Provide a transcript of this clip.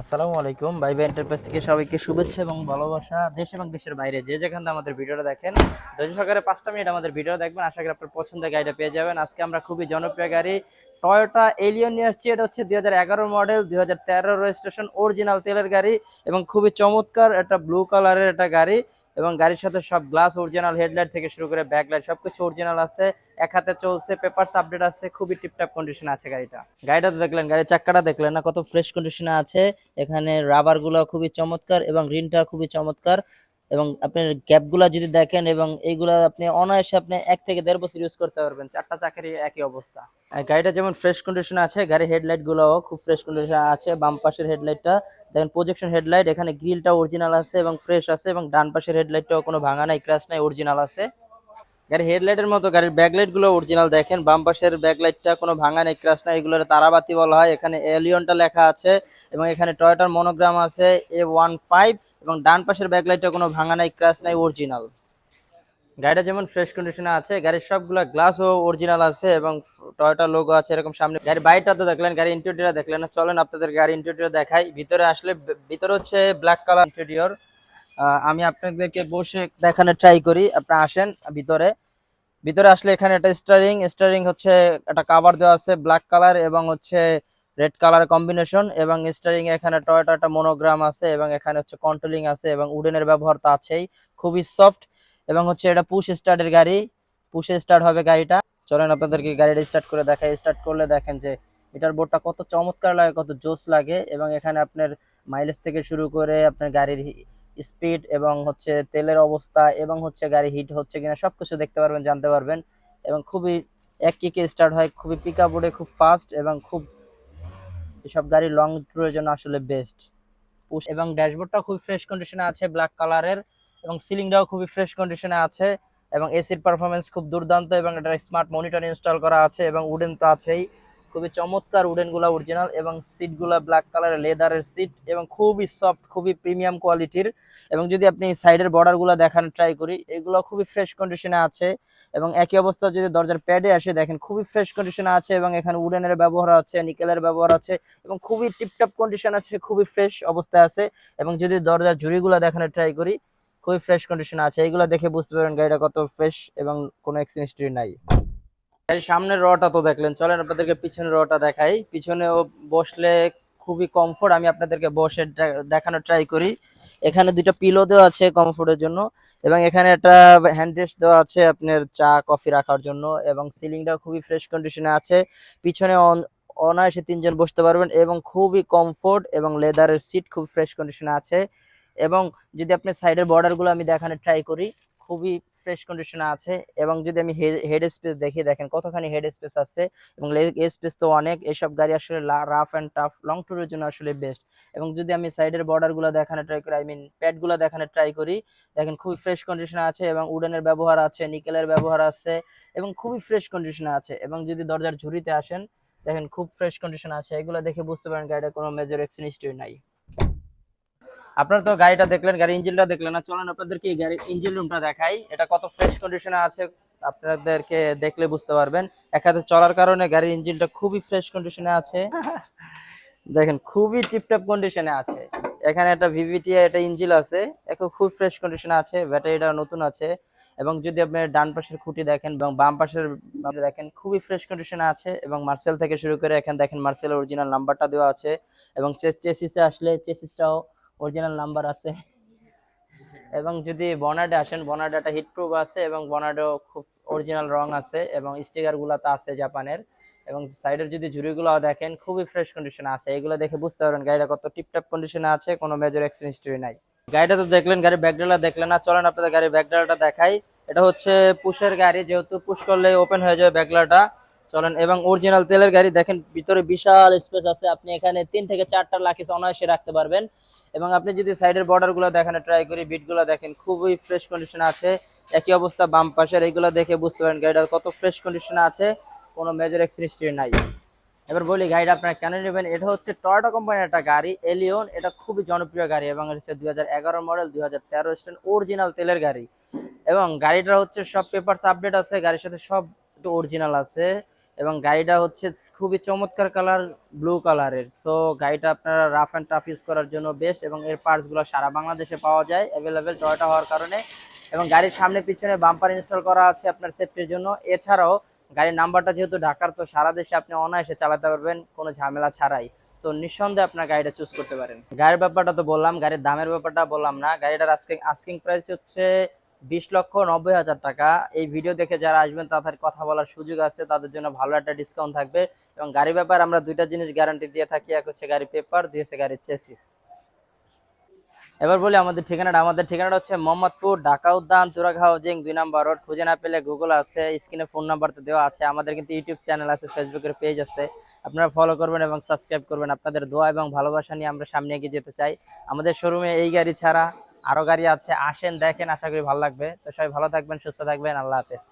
আসসালামু আলাইকুম। Viva enterprise থেকে সবাইকে শুভেচ্ছা এবং ভালোবাসা। দেশ এবং দেশের বাইরে যে যেখান থেকে আমাদের ভিডিওটা দেখেন, ধৈর্য সহকারে পাঁচটা মিনিট আমাদের ভিডিও দেখবেন। আশা করি আপনার পছন্দের গাড়িটা পেয়ে যাবেন। আজকে আমরা খুবই জনপ্রিয় গাড়ি টয়োটা এলিয়ন নিয়ে আসছি। এটা হচ্ছে দুই হাজার এগারো মডেল দুই হাজার তেরো রেজিস্ট্রেশন অরিজিনাল তেলের গাড়ি এবং খুবই চমৎকার একটা ব্লু কালারের একটা গাড়ি। এবং গাড়ির সাথে সব গ্লাস অরিজিনাল হেডলাইট থেকে শুরু করে ব্যাকলাইট সবকিছু অরিজিনাল আছে। এক হাতে চলছে পেপার আপডেট আছে, খুবই টিপটপ কন্ডিশনে আছে গাড়িটা। গাড়িটা তো দেখলেন, গাড়ির চাক্কাটা দেখলেন না, কত ফ্রেশ কন্ডিশনে আছে। এখানে রাবারগুলো খুবই চমৎকার এবং রিনটা খুবই চমৎকার। এবং আপনার গ্যাপগুলা যদি দেখেন এবং এইগুলা আপনি অনায়াসে আপনি এক থেকে দেড় বছর ইউজ করতে পারবেন। চারটা চাকরি একই অবস্থা। গাড়িটা যেমন ফ্রেশ কন্ডিশন আছে গাড়ির হেডলাইট গুলাও খুব ফ্রেশ কন্ডিশন আছে, বাম পাশের হেডলাইটটা দেখেন প্রজেকশন হেডলাইট এখানে গ্রিলটা অরিজিনাল আছে এবং ফ্রেশ আছে এবং ডান পাশের হেডলাইটটাও কোনো ভাঙা নাই ক্র্যাশ নাই অরিজিনাল আছে। গাড়ির হেডলাইটের মতো, গাড়ির ব্যাকলাইটগুলো অরিজিনাল দেখেন, বাম পাশের ব্যাকলাইটটা কোনো ভাঙা নেই ক্রাশ নাই, এগুলোর তারাবাতি বলা হয়। এখানে এলিয়নটা লেখা আছে এবং এখানে টয়োটার মনোগ্রাম আছে এ ওয়ান ফাইভ এবং ডান পাশের ব্যাকলাইটটা কোনো ভাঙা নাই ক্রাশ নাই অরিজিনাল গাড়িটা যেমন ফ্রেশ কন্ডিশনে আছে, গাড়ির সবগুলো গ্লাসও অরিজিনাল আছে এবং টয়োটা লোগো আছে এরকম সামনে। গাড়ির বাইরটা তো দেখলেন গাড়ি ইন্টেরিয়র দেখলেন না। চলেন আপনাদের গাড়ি ইন্টেরিয়র দেখাই। ভিতরে আসলে ভিতরে হচ্ছে ব্ল্যাক কালার ইন্টেরিয়র আমি আপনাদেরকে বসে দেখানোর ট্রাই করি। আপনারা আসেন ভিতরে। ভিতরে আসলে এখানে একটা স্টারিং স্টারিং হচ্ছে একটা কাভার দেওয়া আছে ব্ল্যাক কালার এবং হচ্ছে রেড কালার কম্বিনেশন এবং স্টারিং এখানে টয়োটা একটা মনোগ্রাম আছে এবং এখানে হচ্ছে কন্ট্রোলিং আছে এবং উডেনের ব্যবহার তো আছেই, খুবই সফট এবং হচ্ছে এটা পুশ স্টার্টের গাড়ি পুশে স্টার্ট হবে গাড়িটা। চলেন আপনাদেরকে গাড়িটা স্টার্ট করে দেখাই। স্টার্ট করলে দেখেন যে এটার বোর্ডটা কত চমৎকার লাগে, কত জোস লাগে এবং এখানে আপনার মাইলেজ থেকে শুরু করে আপনার গাড়ির স্পিড এবং হচ্ছে তেলের অবস্থা এবং হচ্ছে গাড়ি হিট হচ্ছে কিনা সব কিছু দেখতে পারবেন, জানতে পারবেন। এবং খুবই এক কিকে স্টার্ট হয়, খুবই পিক আপ খুব ফাস্ট এবং খুব এসব গাড়ি লং ট্যুরের জন্য আসলে বেস্ট পুশ এবং ড্যাশবোর্ডটা খুব ফ্রেশ কন্ডিশনে আছে ব্ল্যাক কালারের এবং সিলিংটাও খুবই ফ্রেশ কন্ডিশনে আছে এবং এসির পারফরমেন্স খুব দুর্দান্ত এবং এটা স্মার্ট মনিটর ইনস্টল করা আছে এবং উডেন তো আছেই। খুবই চমৎকার উডেনগুলা অরিজিনাল এবং সিটগুলা ব্ল্যাক কালারের লেদারের সিট এবং খুবই সফট খুবই প্রিমিয়াম কোয়ালিটির এবং যদি আপনি সাইডের বর্ডারগুলো দেখানো ট্রাই করি, এগুলো খুবই ফ্রেশ কন্ডিশনে আছে এবং একই অবস্থা যদি দরজার প্যাডে আসে, দেখেন খুবই ফ্রেশ কন্ডিশনে আছে এবং এখানে উডেনের ব্যবহার আছে নিকেলের ব্যবহার আছে এবং খুবই টিপটপ কন্ডিশন আছে, খুবই ফ্রেশ অবস্থায় আছে এবং যদি দরজার ঝুড়িগুলো দেখানো ট্রাই করি, খুবই ফ্রেশ কন্ডিশন আছে। এগুলো দেখে বুঝতে পারবেন গাড়িটা কত ফ্রেশ এবং কোনো হিস্ট্রি নাই। গাড়ির সামনের রটা তো দেখলেন। চলেন আপনাদেরকে পিছনের রটা দেখাই। পিছনেও বসলে খুবই কমফোর্ট আমি আপনাদেরকে বসে দেখানোর ট্রাই করি। এখানে দুটো পিলো দেওয়া আছে কমফোর্টের জন্য, এবং এখানে একটা হ্যান্ড রেস্ট দেওয়া আছে আপনার চা কফি রাখার জন্য, এবং সিলিংটা খুবই ফ্রেশ কন্ডিশনে আছে। পিছনে অন- অনায়াসে তিনজন বসতে পারবেন, এবং খুবই কমফোর্ট এবং লেদারের সিট খুব ফ্রেশ কন্ডিশনে আছে। এবং যদি আপনি সাইডের বর্ডারগুলো আমি দেখানোর ট্রাই করি, খুবই ফ্রেশ কন্ডিশনে আছে এবং যদি আমি হেড স্পেস দেখি, দেখেন কতখানি হেড স্পেস আছে এবং লেগ স্পেস তো অনেক। এসব গাড়ি আসলে রাফ অ্যান্ড টাফ লং ট্যুরের জন্য আসলে বেস্ট এবং যদি আমি সাইডের বর্ডারগুলো দেখানো ট্রাই করি আই মিন প্যাডগুলো দেখানো ট্রাই করি, দেখেন খুবই ফ্রেশ কন্ডিশনে আছে এবং উডেনের ব্যবহার আছে নিকেলের ব্যবহার আছে এবং খুবই ফ্রেশ কন্ডিশনে আছে। এবং যদি দরজার ঝুড়িতে আসেন, দেখেন খুব ফ্রেশ কন্ডিশন আছে। এগুলো দেখে বুঝতে পারেন গাড়িটা কোনো মেজর হিস্ট্রি নাই। আপনারা তো গাড়িটা দেখলেন গাড়ি ইঞ্জিনটা দেখলেন না। চলেন আপনাদেরকে এই গাড়ির ইঞ্জিন রুমটা দেখাই। এটা কত ফ্রেশ কন্ডিশনে আছে আপনাদেরকে দেখলে বুঝতে পারবেন। এক হাতে চলার কারণে গাড়ির ইঞ্জিনটা খুবই ফ্রেশ কন্ডিশনে আছে। দেখেন খুবই টিপটপ কন্ডিশনে আছে। এখানে একটা ভিভিটি একটা ইঞ্জিন আছে এখন খুব ফ্রেশ কন্ডিশনে আছে ব্যাটারিটা নতুন আছে। এবং যদি আপনি ডান পাশের খুঁটি দেখেন এবং বাম পাশের দেখেন খুবই ফ্রেশ কন্ডিশনে আছে। এবং মার্সেল থেকে শুরু করে এখানে দেখেন মার্সেল অরিজিনাল নাম্বারটা দেওয়া আছে। এবং চেসিসে আসলে চেসিসটাও অরিজিনাল নাম্বার আছে। এবং যদি বনার্ডে আসেন বনার্ডে একটা হিট প্রুফ আছে এবং বনার্ডেও খুব অরিজিনাল রং আছে এবং স্টিকারগুলো তো আছে জাপানের এবং সাইডের যদি ঝুড়িগুলো দেখেন, খুবই ফ্রেশ কন্ডিশনে আছে। এগুলো দেখে বুঝতে পারবেন গাড়িটা কত টিপটপ কন্ডিশনে আছে, কোনো মেজর অ্যাক্সিডেন্ট হিস্ট্রি নাই। গাড়িটা তো দেখলেন, গাড়ির ব্যাকডালা দেখলেন না। চলেন আপনাদের গাড়ির ব্যাকডালাটা দেখাই। এটা হচ্ছে পুশের গাড়ি, যেহেতু পুশ করলে ওপেন হয়ে যাবে ব্যাকডালাটা চলেন, এবং অরিজিনাল তেলের গাড়ি দেখেন, ভিতরে বিশাল স্পেস আছে। আপনি এখানে তিন থেকে চারটা লাখিস অনায়াসে রাখতে পারবেন। এবং আপনি যদি সাইডের বর্ডারগুলো দেখানো ট্রাই করি বিটগুলো দেখেন, খুবই ফ্রেশ কন্ডিশনে আছে। একই অবস্থা বাম পাশের এইগুলো দেখে বুঝতে পারেন গাড়িটা কত ফ্রেশ কন্ডিশনে আছে। কোনো মেজর এক্সিডেন্ট নাই। এবার বলি, গাড়িটা আপনারা কেন নেবেন? এটা হচ্ছে টয়োটা কোম্পানির একটা গাড়ি এলিয়ন এটা খুবই জনপ্রিয় গাড়ি, এবং হচ্ছে দুই হাজার এগারো মডেল দুই হাজার তেরো অরিজিনাল তেলের গাড়ি। এবং গাড়িটা হচ্ছে সব পেপারস আপডেট আছে, গাড়ির সাথে সব অরিজিনাল আছে। এবং গাড়িটা হচ্ছে খুবই চমৎকার কালার ব্লু কালারের সো গাড়িটা আপনারা রাফ অ্যান্ড টাফ ইউজ করার জন্য বেস্ট এবং এর পার্টসগুলো সারা বাংলাদেশে পাওয়া যায় অ্যাভেলেবেল টয়টা হওয়ার কারণে। এবং গাড়ির সামনে পিছনে বাম্পার ইনস্টল করা আছে আপনার সেফটির জন্য। এছাড়াও, গাড়ির নাম্বারটা যেহেতু ঢাকার, তো সারা দেশে আপনি অনায়াসে চালাতে পারবেন, কোনো ঝামেলা ছাড়াই। সো নিঃসন্দেহে আপনার গাড়িটা চুজ করতে পারেন। গাড়ির ব্যাপারটা তো বললাম, গাড়ির দামের ব্যাপারটা বললাম না। গাড়িটার আজকে আস্কিং প্রাইস হচ্ছে বিশ লক্ষ নব্বই হাজার টাকা। এই ভিডিও দেখে যারা আসবেন, তাদের কথা বলার সুযোগ আছে, তাদের জন্য ভালো একটা ডিসকাউন্ট থাকবে এবং গাড়ির ব্যাপার আমরা দুইটা জিনিস গ্যারান্টি দিয়ে থাকি, এক হচ্ছে গাড়ি পেপার দুই হচ্ছে গাড়ির চেসিস এবার বলি আমাদের ঠিকানাটা। আমাদের ঠিকানাটা হচ্ছে মোহাম্মদপুর, ঢাকা উদ্যান তুরাগ হাউজিং দুই নাম্বার রোড। খুঁজে না পেলে গুগল আছে স্ক্রিনে ফোন নাম্বার তো দেওয়া আছে। আমাদের কিন্তু ইউটিউব চ্যানেল আছে ফেসবুকের পেজ আছে। আপনারা ফলো করবেন এবং সাবস্ক্রাইব করবেন। আপনাদের দোয়া এবং ভালোবাসা নিয়ে আমরা সামনে এগিয়ে যেতে চাই। আমাদের শোরুমে এই গাড়ি ছাড়া আরও গাড়ি আছে, আসেন দেখেন, আশা করি ভালো লাগবে। তো সবাই ভালো থাকবেন, সুস্থ থাকবেন, আল্লাহ হাফেজ।